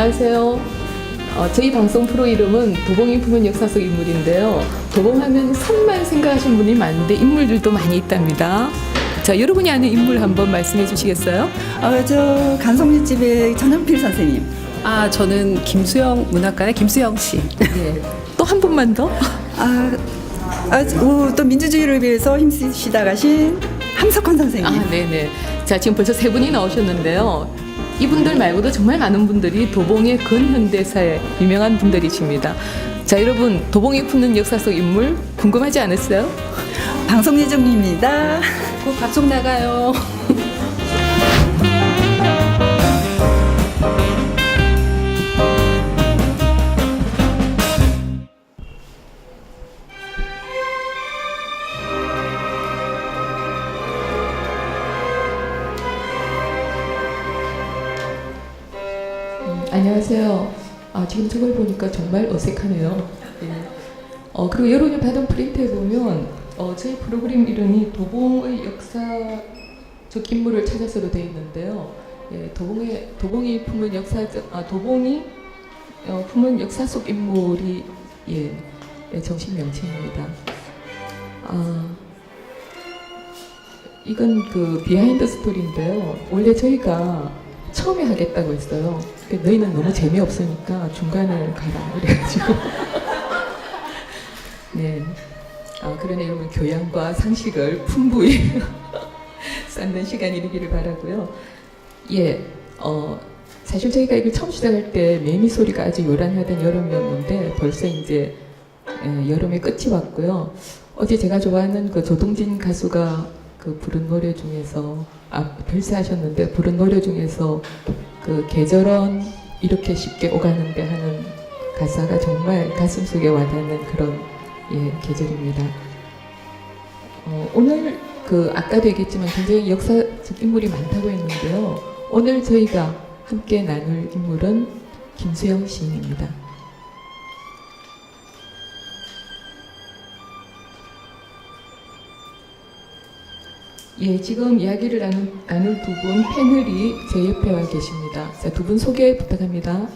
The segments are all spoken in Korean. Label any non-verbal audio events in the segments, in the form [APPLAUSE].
안녕하세요. 어, 저희 방송 프로 이름은 도봉이 품은 역사 속 인물인데요. 도봉하면 산만 생각하시는 분이 많은데 인물들도 많이 있답니다. 자, 여러분이 아는 인물 한번 말씀해 주시겠어요? 어, 저 간송리집의 전현필 선생님. 아, 저는 김수영 문학관의 김수영 씨. 네. 또 한 분만 더? 아, 아, 오, 또 민주주의를 위해서 힘쓰시다 가신 함석헌 선생님. 아, 네네. 자, 지금 벌써 세 분이 나오셨는데요. 이분들 말고도 정말 많은 분들이 도봉의 근현대사에 유명한 분들이십니다. 자, 여러분, 도봉이 품는 역사 속 인물 궁금하지 않으세요? 방송 예정입니다. 곧 방송 나가요. 지금 저걸 보니까 정말 어색하네요. 예. 어, 그리고 여러분이 받은 프린트에 보면 어, 저희 프로그램 이름이 도봉의 역사적 인물을 찾아서로 되어 있는데요. 예, 도봉의 도봉이 품은 역사적 아, 도봉이 어, 품은 역사 속 인물이 예, 예, 정식 명칭입니다. 아, 이건 그 비하인드 스토리인데요. 원래 저희가 처음에 하겠다고 했어요. 근데 너희는 너무 재미없으니까 중간에 가라. 그래가지고. [LAUGHS] 네. 아, 그러니 여러분 교양과 상식을 풍부히 [LAUGHS] 쌓는 시간이 되기를 바라고요. 예, 어, 사실 저희가 이걸 처음 시작할 때 매미 소리가 아주 요란하던 여름이었는데 벌써 이제 예, 여름의 끝이 왔고요. 어제 제가 좋아하는 그 조동진 가수가 그 부른 노래 중에서 아 별세하셨는데 부른 노래 중에서 그 계절은 이렇게 쉽게 오가는데 하는 가사가 정말 가슴속에 와닿는 그런 예 계절입니다. 어, 오늘 그 아까도 얘기했지만 굉장히 역사적 인물이 많다고 했는데요. 오늘 저희가 함께 나눌 인물은 김수영 시인입니다. 예, 지금 이야기를 나눌, 나눌 두 분 패널이 제 옆에 와 계십니다. 자, 두분 소개 부탁합니다.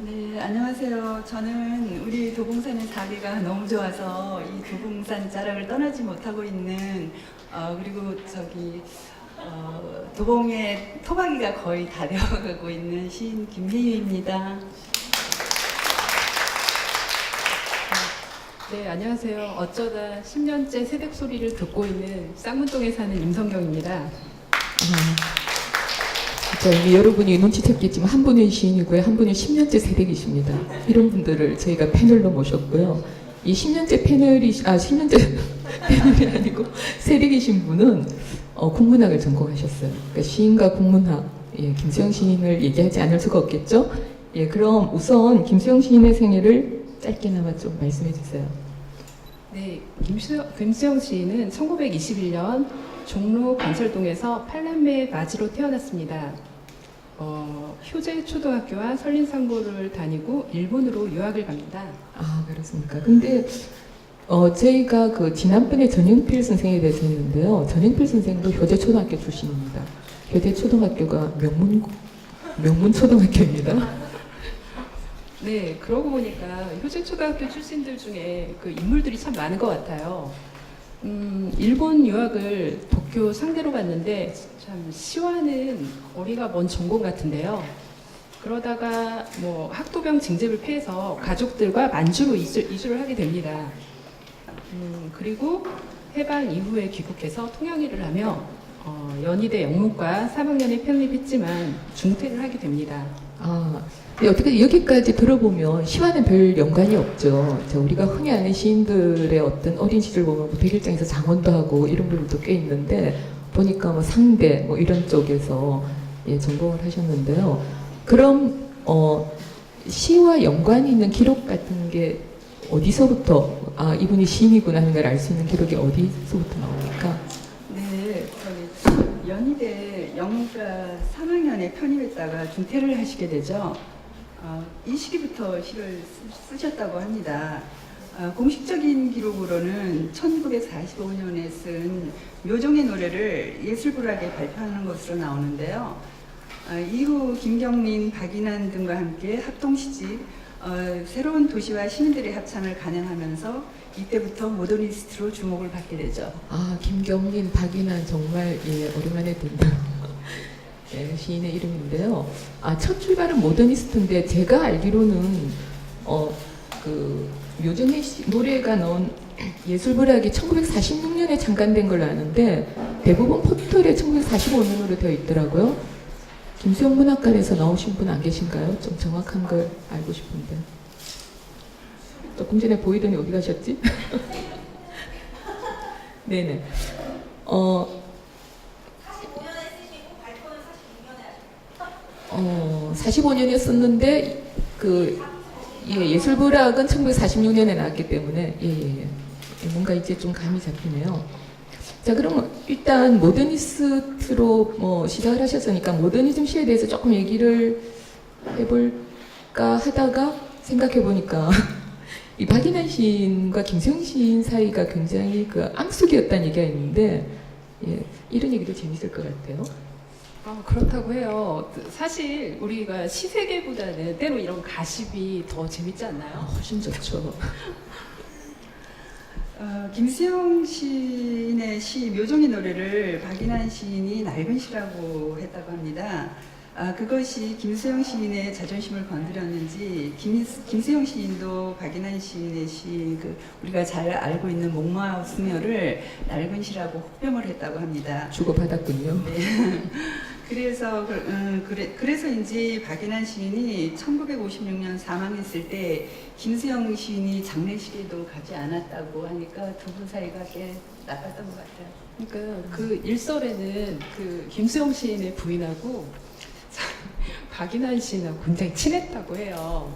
네, 안녕하세요. 저는 우리 도봉산의 사계가 너무 좋아서 이 도봉산 자락을 떠나지 못하고 있는 어, 그리고 저기 어, 도봉의 토박이가 거의 다 되어가고 있는 시인 김혜유입니다. 네, 안녕하세요. 어쩌다 10년째 새벽 소리를 듣고 있는 쌍문동에 사는 임성경입니다. 이미 여러분이 눈치챘겠지만 한 분은 시인이고요, 한 분은 10년째 세대이십니다. 이런 분들을 저희가 패널로 모셨고요. 이 10년째 패널이 아 10년째 [LAUGHS] 패널이 아니고 세대이신 분은 어, 국문학을 전공하셨어요. 그러니까 시인과 국문학, 예, 김수영 시인을 얘기하지 않을 수가 없겠죠. 예, 그럼 우선 김수영 시인의 생애를 짧게나마 좀 말씀해 주세요. 네, 김수영, 김수영 씨는 1921년 종로 관철동에서 팔남매 맞이로 태어났습니다. 어, 효재 초등학교와 설린상고를 다니고 일본으로 유학을 갑니다. 아 그렇습니까? 근데 어 저희가 그 지난번에 전영필 선생에 대해서 했는데요. 전영필 선생도 효대초등학교 출신입니다. 효대초등학교가 명문 명문 초등학교입니다. 네, 그러고 보니까 효재 초등학교 출신들 중에 그 인물들이 참 많은 것 같아요. 음, 일본 유학을 도쿄 상대로 갔는데 참 시와는 거리가 먼 전공 같은데요. 그러다가 뭐 학도병 징집을 피해서 가족들과 만주로 이주, 이주를 하게 됩니다. 음, 그리고 해방 이후에 귀국해서 통영일을 하며 어, 연희대 영문과 3학년에 편입했지만 중퇴를 하게 됩니다. 아 근데 어떻게 여기까지 들어보면 시와는 별 연관이 없죠. 자, 우리가 흔히 아는 시인들의 어떤 어린 시절 보면 뭐 백일장에서 장원도 하고 이런 분들도 꽤 있는데 보니까 뭐 상대 뭐 이런 쪽에서 예, 전공을 하셨는데요. 그럼 어 시와 연관이 있는 기록 같은 게 어디서부터 아 이분이 시인이구나 하는 걸 알 수 있는 기록이 어디서부터 나옵니까? 네, 저기 연희대 영문과 3학년에 편입했다가 중퇴를 하시게 되죠. 어, 이 시기부터 시를 쓰- 쓰셨다고 합니다. 어, 공식적인 기록으로는 1945년에 쓴 묘종의 노래를 예술부락에 발표하는 것으로 나오는데요. 어, 이후 김경민, 박인환 등과 함께 합동시집 어, 새로운 도시와 시민들의 합창을 간행하면서 이때부터 모더니스트로 주목을 받게 되죠. 아, 김경민, 박인환 정말 예, 오랜만에 듣는 예, 시인의 이름인데요. 아, 첫 출발은 모더니스트인데 제가 알기로는 어, 그 묘정의 씨 노래가 나온 예술불학이 1946년에 창간된 걸로 아는데 대부분 포털에 1945년으로 되어 있더라고요. 김수영 문학관에서 나오신 분 안 계신가요? 좀 정확한 걸 알고 싶은데. 조금 전에 보이더니 어디 가셨지? [LAUGHS] 네네. 어, 어, 45년에 썼는데 그 예, 예술불학은 1946년에 나왔기 때문에 예, 예, 예. 예, 뭔가 이제 좀 감이 잡히네요. 자, 그럼 일단 모더니스트로 뭐 시작을 하셨으니까 모더니즘 시에 대해서 조금 얘기를 해볼까 하다가 생각해 보니까 [LAUGHS] 이 박인환 시인과 김세용 시인 사이가 굉장히 그 앙숙이었다는 얘기가 있는데 예, 이런 얘기도 재밌을 것 같아요. 아, 그렇다고 해요. 사실 우리가 시세계보다는 때로 이런 가십이 더 재밌지 아, 않나요? 훨씬 좋죠. 어, 김수영 시인의 시 묘종의 노래를 박인환 시인이 낡은 시라고 했다고 합니다. 아, 그것이 김수영 시인의 자존심을 건드렸는지 김, 김수영 시인도 박인환 시인의 시 그 우리가 잘 알고 있는 목마 수녀를 낡은 시라고 혹평을 했다고 합니다. 주고받았군요. 그래서 그, 음, 그래, 그래서인지 박인환 시인이 1956년 사망했을 때 김수영 시인이 장례식에도 가지 않았다고 하니까 두 분 사이가 꽤 나빴던 것 같아요. 그러니까 그 일설에는 그 김수영 시인의 부인하고 [LAUGHS] 박인환 시인하고 굉장히 친했다고 해요.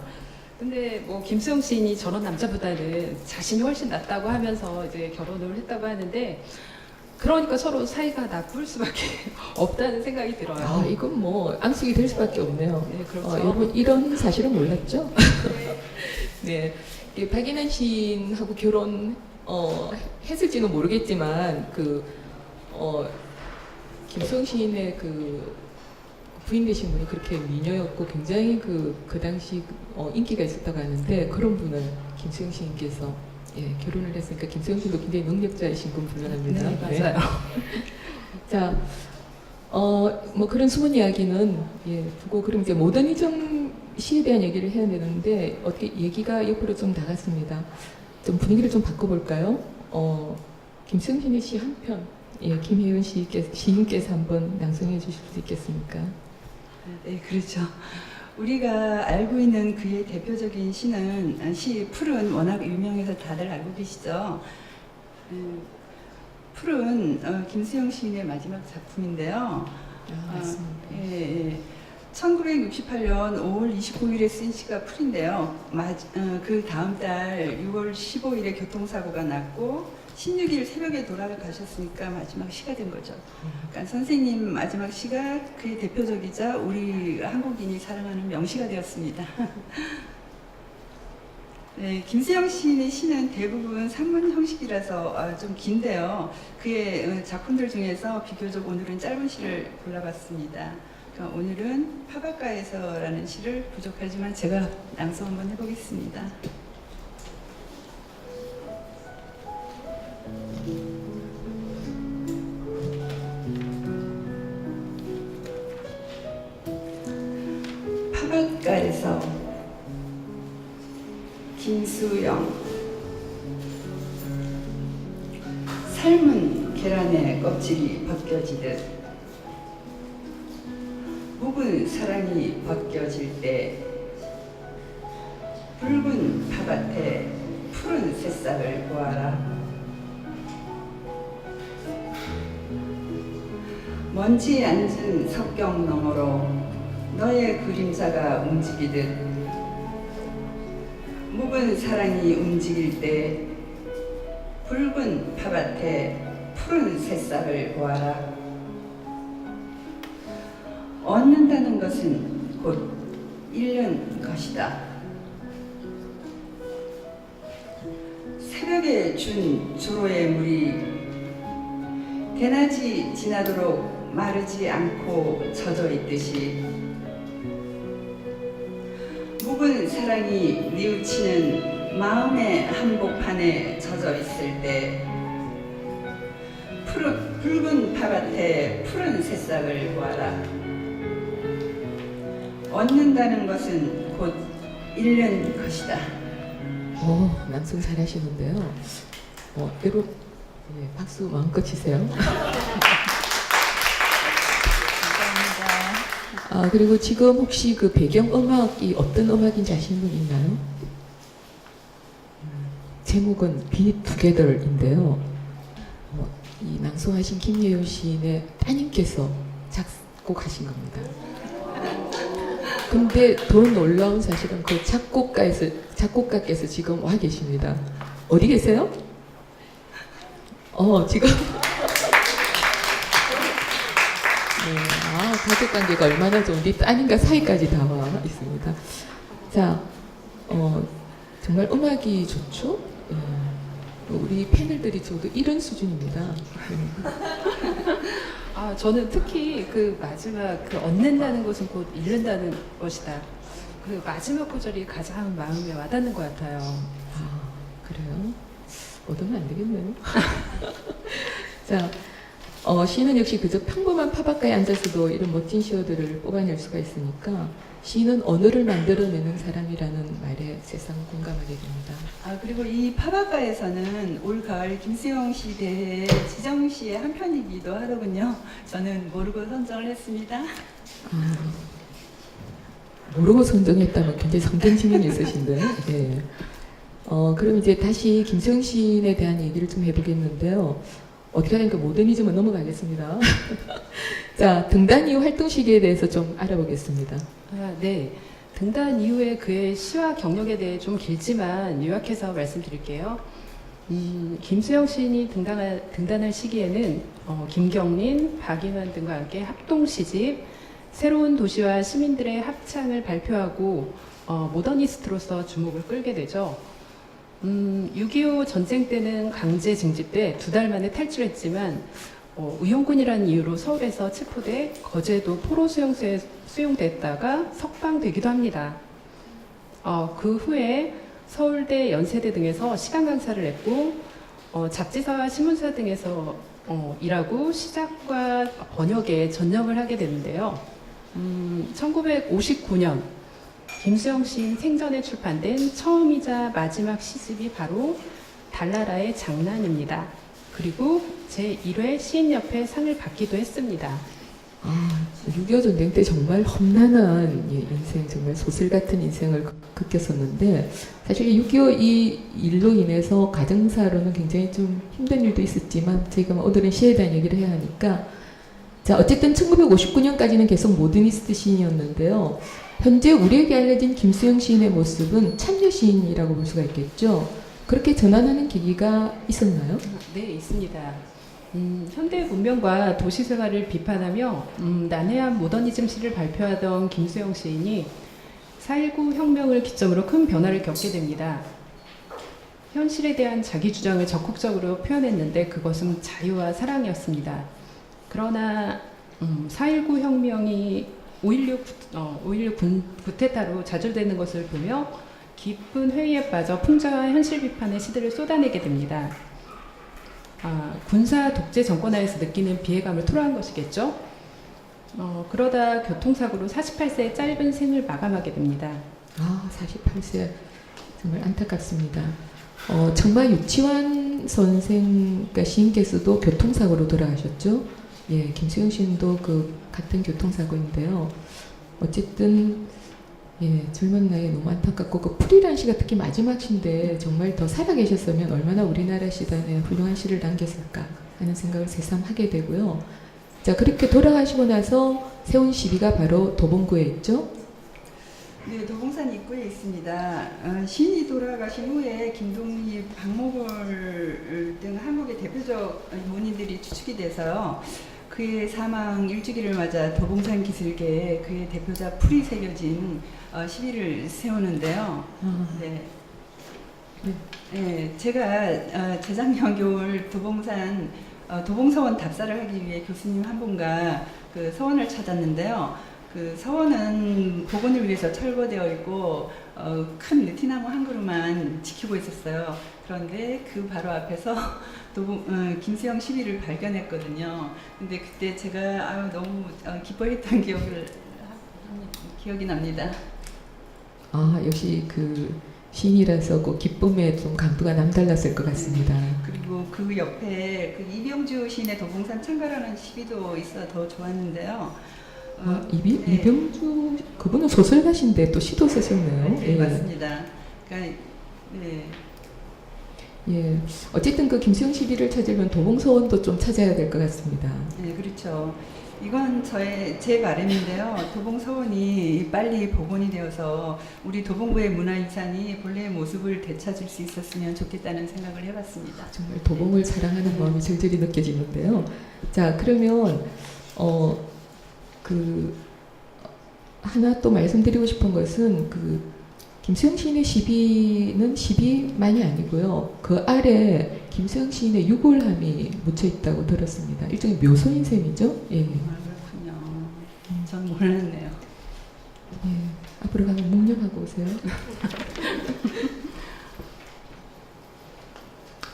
근데 뭐 김수영 시인이 저런 남자보다는 자신이 훨씬 낫다고 하면서 이제 결혼을 했다고 하는데 그러니까 서로 사이가 나쁠 수밖에 [LAUGHS] 없다는 생각이 들어요. 아, 이건 뭐 앙숙이 될 수밖에 없네요. 네, 그렇죠. 어, 여러분 이런 사실은 몰랐죠? [LAUGHS] 네, 이 박인환 시인하고 결혼 어, 했을지는 모르겠지만 그 어, 김수영 시인의 그 부인 되신 분이 그렇게 미녀였고 굉장히 그, 그 당시 어, 인기가 있었다고 하는데 그런 분을 김수영 시인께서 예, 결혼을 했으니까 김수영 씨도 굉장히 능력자이신 건 분명합니다. 네, 맞아요. [LAUGHS] 자, 어, 뭐 그런 숨은 이야기는 예, 두고 그럼 이제 모더니즘 시에 대한 얘기를 해야 되는데 어떻게 얘기가 옆으로 좀 나갔습니다. 좀 분위기를 좀 바꿔볼까요? 어, 김승신의 시 한 편, 예, 김혜은 시인께서, 시인께서 한번 낭송해 주실 수 있겠습니까? 네, 그렇죠. 우리가 알고 있는 그의 대표적인 시는 아, 시 풀은 워낙 유명해서 다들 알고 계시죠. 음, 풀은 어, 김수영 시인의 마지막 작품인데요. 아, 맞습니다. 예, 예. 1968년 5월 29일에 쓴 시가 풀인데요. 마, 어, 그 다음 달 6월 15일에 교통사고가 났고 16일 새벽에 돌아가셨으니까 마지막 시가 된 거죠. 그러니까 선생님 마지막 시가 그의 대표적이자 우리 한국인이 사랑하는 명시가 되었습니다. [LAUGHS] 네, 김세영 시인의 시는 대부분 산문 형식이라서 아, 좀 긴데요. 그의 어, 작품들 중에서 비교적 오늘은 짧은 시를 골라봤습니다. 그러니까 오늘은 파바가에서라는 시를 부족하지만 제가 낭송 한번 해보겠습니다. 김수영. 삶은 계란의 껍질이 벗겨지듯 묵은 사랑이 벗겨질 때 붉은 팥밭에 푸른 새싹을 보아라. 먼지 앉은 석경 너머로 너의 그림자가 움직이듯 묵은 사랑이 움직일 때 붉은 팥밭에 푸른 새싹을 보아라 얻는다는 것은 곧 잃는 것이다. 새벽에 준 조로의 물이 대낮이 지나도록 마르지 않고 젖어 있듯이 사랑이 뉘우치는 마음의 한복판에 젖어 있을 때 푸른, 붉은 팝밭에 푸른 새싹을 보아라 얻는다는 것은 곧 잃는 것이다 오, 낭송 잘하시는데요. 어, 여러분, 예, 박수 마음껏 치세요. [LAUGHS] 아, 그리고 지금 혹시 그 배경 음악이 어떤 음악인지 아시는 분 있나요? 음, 제목은 Be Together인데요. 어, 이 낭송하신 김예윤 시인의 따님께서 작곡하신 겁니다. 근데 더 놀라운 사실은 그 작곡가에서 작곡가께서 지금 와 계십니다. 어디 계세요? 어 지금 가족 관계가 얼마나 좋은지 따님과 사이까지 다와 있습니다. 자, 어, 정말 음악이 좋죠? 예. 우리 패널들이 저도 이런 수준입니다. 아, 저는 특히 그 마지막 그 얻는다는 것은 곧 잃는다는 것이다. 그 마지막 구절이 가장 마음에 와닿는 것 같아요. 아, 그래요? 얻으면 안 되겠네요. [LAUGHS] 자, 어, 시인은 역시 그저 평범한 팝악가에 앉아서도 이런 멋진 시어들을 뽑아낼 수가 있으니까 시인은 언어를 만들어내는 사람이라는 말에 세상 공감하게 됩니다. 아 그리고 이 파바가에서는 올 가을 김수영 씨 대회 지정 씨의 한 편이기도 하더군요. 저는 모르고 선정을 했습니다. 아, 모르고 선정했다면 굉장히 성견 지명이 있으신데. 예. 어, 그럼 이제 다시 김수영 시인에 대한 얘기를 좀 해보겠는데요. 어떻게 하니까 모더니즘은 넘어가겠습니다. [LAUGHS] 자, 등단 이후 활동 시기에 대해서 좀 알아보겠습니다. 아, 네. 등단 이후에 그의 시와 경력에 대해 좀 길지만 요약해서 말씀드릴게요. 음, 김수영 시인이 등단할, 등단할 시기에는 어, 김경린, 박인환 등과 함께 합동 시집, 새로운 도시와 시민들의 합창을 발표하고 어, 모더니스트로서 주목을 끌게 되죠. 음, 6.25 전쟁 때는 강제 징집돼 두 달 만에 탈출했지만 어, 의용군이라는 이유로 서울에서 체포돼 거제도 포로 수용소에 수용됐다가 석방되기도 합니다. 어, 그 후에 서울대, 연세대 등에서 시간 강사를 했고 어, 잡지사와 신문사 등에서 어, 일하고 시작과 번역에 전념을 하게 되는데요. 음, 1959년 김수영 시인 생전에 출판된 처음이자 마지막 시집이 바로 달나라의 장난입니다. 그리고 제1회 시인협회 상을 받기도 했습니다. 아, 6.25 전쟁 때 정말 험난한 예, 인생, 정말 소설 같은 인생을 그- 겪었었는데, 사실 6.25 이 일로 인해서 가정사로는 굉장히 좀 힘든 일도 있었지만, 뭐 오늘은 시에 대한 얘기를 해야 하니까, 자, 어쨌든 1959년까지는 계속 모더니스트 시인이었는데요. 현재 우리에게 알려진 김수영 시인의 모습은 참여 시인이라고 볼 수가 있겠죠. 그렇게 전환하는 계기가 있었나요? 네, 있습니다. 음, 현대 문명과 도시 생활을 비판하며 음, 난해한 모더니즘 시를 발표하던 김수영 시인이 4.19 혁명을 기점으로 큰 변화를 겪게 됩니다. 현실에 대한 자기 주장을 적극적으로 표현했는데 그것은 자유와 사랑이었습니다. 그러나 음, 4.19 혁명이 5.16, 어, 5.16 군, 구테타로 좌절되는 것을 보며 깊은 회의에 빠져 풍자와 현실 비판의 시들을 쏟아내게 됩니다. 아, 군사 독재 정권하에서 느끼는 비애감을 토로한 것이겠죠. 어, 그러다 교통사고로 48세의 짧은 생을 마감하게 됩니다. 아, 48세. 정말 안타깝습니다. 어, 정말 유치원 선생, 그러니까 시인께서도 교통사고로 돌아가셨죠? 예, 김수영 시인도 그 같은 교통사고인데요. 어쨌든, 예, 젊은 나이에 너무 안타깝고, 그 풀이란 시가 특히 마지막 시인데 정말 더 살아계셨으면 얼마나 우리나라 시단에 훌륭한 시를 남겼을까 하는 생각을 새삼 하게 되고요. 자, 그렇게 돌아가시고 나서 세운 시비가 바로 도봉구에 있죠? 네, 도봉산 입구에 있습니다. 어, 시인이 돌아가신 후에 김동립, 박목월 등 한국의 대표적 문인들이 추측이 돼서요. 그의 사망 일주기를 맞아 도봉산 기술계에 그의 대표작 풀이 새겨진 어, 시비를 세우는데요. 아, 네. 네. 네, 제가 어, 재작년 겨울 도봉산 어, 도봉서원 답사를 하기 위해 교수님 한 분과 그 서원을 찾았는데요. 그 서원은 복원을 위해서 철거되어 있고 어, 큰 느티나무 한 그루만 지키고 있었어요. 그런데 그 바로 앞에서 [LAUGHS] 도봉, 어, 김수영 시비를 발견했거든요. 근데 그때 제가 아유, 너무 어, 기뻐했던 [LAUGHS] 기억을 기억이 납니다. 아 역시 그 시인이라서 그 기쁨에 좀 강도가 남달랐을 것 같습니다. 그리고 그 옆에 그 이병주 시인의 도봉산 창가라는 시비도 있어 더 좋았는데요. 어, 아, 이비, 네. 이병주 그분은 소설가신데 또 시도 쓰셨네요. 네, 맞습니다. 그러니까 네. 예. 어쨌든 그 김수영 시비를 찾으려면 도봉서원도 좀 찾아야 될 것 같습니다. 네, 그렇죠. 이건 저의 제 바람인데요. 도봉 서원이 빨리 복원이 되어서 우리 도봉구의 문화유산이 본래의 모습을 되찾을 수 있었으면 좋겠다는 생각을 해봤습니다. 정말 도봉을 사랑하는 마음이 절절히 느껴지는데요. 자, 그러면 어 그 하나 또 말씀드리고 싶은 것은 그 김수영 시인의 시비는 시비만이 아니고요. 그 아래 김수영 시인의 유골함이 묻혀 있다고 들었습니다. 일종의 묘소인 셈이죠. 예. 예. 아, 그렇군요. 전 몰랐네요. 앞으로 가면 묵념하고 오세요. [LAUGHS]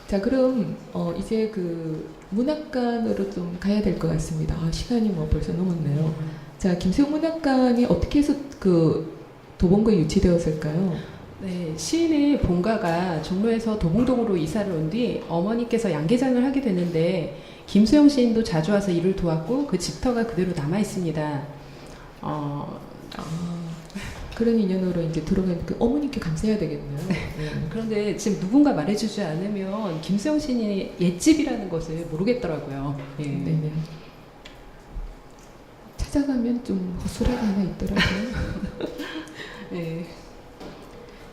자, 그럼 어, 이제 그 문학관으로 좀 가야 될 것 같습니다. 아, 시간이 뭐 벌써 넘었네요. 자, 김수용 문학관이 어떻게 해서 그 도봉구에 유치되었을까요? 네, 시인의 본가가 종로에서 도봉동으로 이사를 온 뒤 어머니께서 양계장을 하게 되는데 김수영 시인도 자주 와서 일을 도왔고 그 집터가 그대로 남아 있습니다. 어, 아, 그런 인연으로 이제 들어간 그 어머니께 감사해야 되겠네요. 네. 그런데 지금 누군가 말해주지 않으면 김수영 시인이 옛집이라는 것을 모르겠더라고요. 예. 네네. 찾아가면 좀 허술하게 하나 있더라고요. [LAUGHS] 예.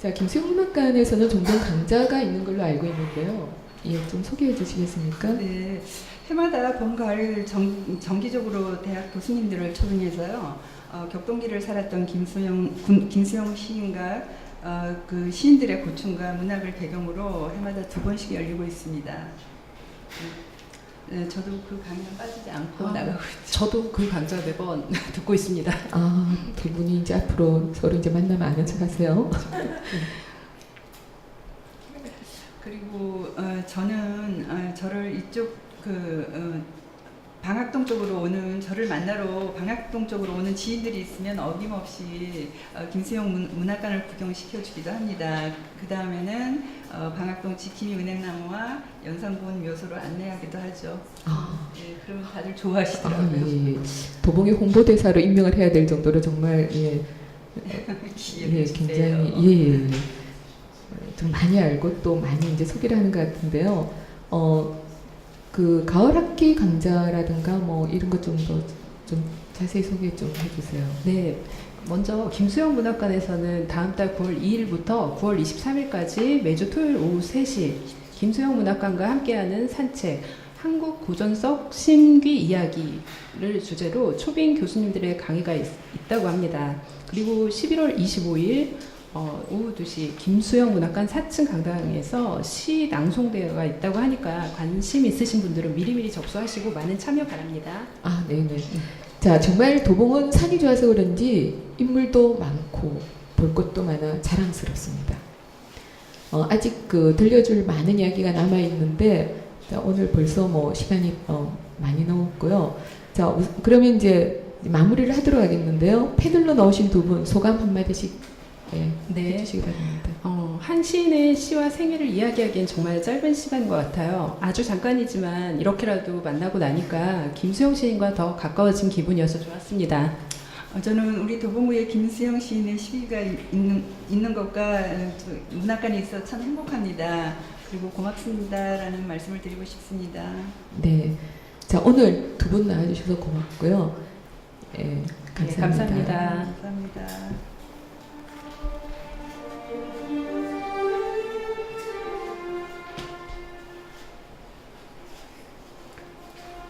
자, 김수용 문학관에서는 종종 강좌가 있는 걸로 알고 있는데요. 예, 좀 소개해 주시겠습니까? 네, 해마다 봄, 가을 정, 정기적으로 대학 교수님들을 초빙해서요. 어, 격동기를 살았던 김수영, 군- 김수영 시인과 어, 그 시인들의 고충과 문학을 배경으로 해마다 두 번씩 열리고 있습니다. 네, 저도 그 강연 빠지지 않고 아. 나가고 있죠. 저도 그 강좌 매번 [LAUGHS] 듣고 있습니다. 아, 두 분이 이제 앞으로 서로 이제 만나면 아는 척 하세요. 그리고 어, 저는 어, 저를 이쪽 그 어, 방학동 쪽으로 오는 저를 만나러 방학동 쪽으로 오는 지인들이 있으면 어김없이 어, 김수영 문, 문학관을 구경시켜 주기도 합니다. 그 다음에는 어, 방학동 지킴이 은행나무와 연산군 묘소로 안내하기도 하죠. 아, 예, 그러면 다들 아, 좋아하시더라고요. 예, 예. 도봉의 홍보대사로 임명을 해야 될 정도로 정말 예, [LAUGHS] 예. 굉장히 예, 예, 예. 좀 많이 알고 또 많이 이제 소개를 하는 것 같은데요. 어, 그 가을 학기 강좌라든가 뭐 이런 것 좀더좀 자세히 소개 좀 해주세요. 네. 먼저 김수영 문학관에서는 다음 달 9월 2일부터 9월 23일까지 매주 토요일 오후 3시 김수영 문학관과 함께하는 산책 한국 고전석 신귀 이야기를 주제로 초빙 교수님들의 강의가 있, 다고 합니다. 그리고 11월 25일 어, 오후 2시 김수영 문학관 4층 강당에서 시 낭송대회가 있다고 하니까 관심 있으신 분들은 미리미리 접수하시고 많은 참여 바랍니다. 아, 네네. 자, 정말 도봉은 산이 좋아서 그런지 인물도 많고 볼 것도 많아 자랑스럽습니다. 어, 아직 그 들려줄 많은 이야기가 남아 있는데 자, 오늘 벌써 뭐 시간이 어, 많이 넘었고요. 자, 우- 그러면 이제 마무리를 하도록 하겠는데요. 패널로 나오신 두 분 소감 한 마디씩 예, 네. 해주시기 바랍니다. 어, 한 시인의 시와 생애를 이야기하기엔 정말 짧은 시간인 것 같아요. 아주 잠깐이지만 이렇게라도 만나고 나니까 김수영 시인과 더 가까워진 기분이어서 좋았습니다. 어, 저는 우리 도봉구에 김수영 시인의 시위가 있는, 있는 것과 어, 저 문학관에 있어 참 행복합니다. 그리고 고맙습니다라는 말씀을 드리고 싶습니다. 네. 자, 오늘 두 분 나와주셔서 고맙고요. 예, 감사합니다. 네, 감사합니다. 감사합니다.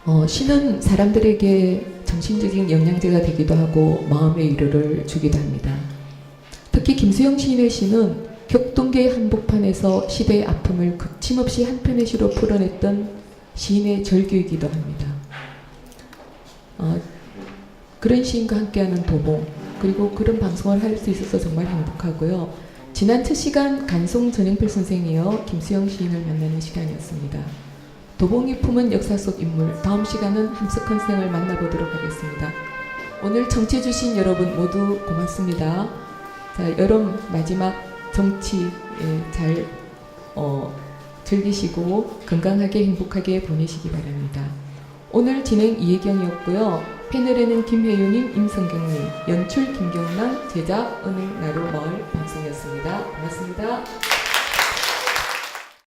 어, 시는 사람들에게 정신적인 영양제가 되기도 하고 마음의 위로를 주기도 합니다. 특히 김수영 시인의 시는 격동계의 한복판에서 시대의 아픔을 극침없이 한 편의 시로 풀어냈던 시인의 절규이기도 합니다. 어, 그런 시인과 함께하는 도봉 그리고 그런 방송을 할 수 있어서 정말 행복하고요. 지난 첫 시간 간송 전영필 선생이요 김수영 시인을 만나는 시간이었습니다. 도봉이 품은 역사 속 인물 다음 시간은 함석헌 선생을 만나보도록 하겠습니다. 오늘 청취해 주신 여러분 모두 고맙습니다. 자, 여름 마지막 정치 예, 잘 어, 즐기시고 건강하게 행복하게 보내시기 바랍니다. 오늘 진행 이혜경이었고요. 패널에는 김혜윤님, 임성경님, 연출 김경란, 제작 은행 나루 마을 방송이었습니다. 고맙습니다.